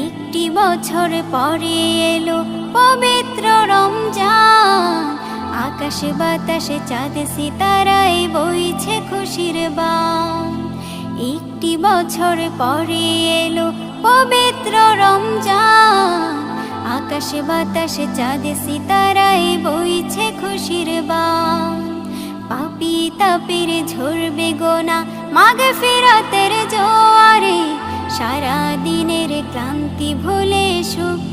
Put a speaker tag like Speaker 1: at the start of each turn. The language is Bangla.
Speaker 1: একটি বছর পরে এলো পবিত্র রমজান। আকাশে বাতাসে চাঁদ সিতারাই বইছে খুশির বান। একটি বছর পরে এলো পবিত্র রমজান। আকাশে বাতাসে চাঁদ সিতারাই বইছে খুশির বান। পাপি তাপির ঝরবে গোনা, মাগে ফেরাতের ভুলে সুখটা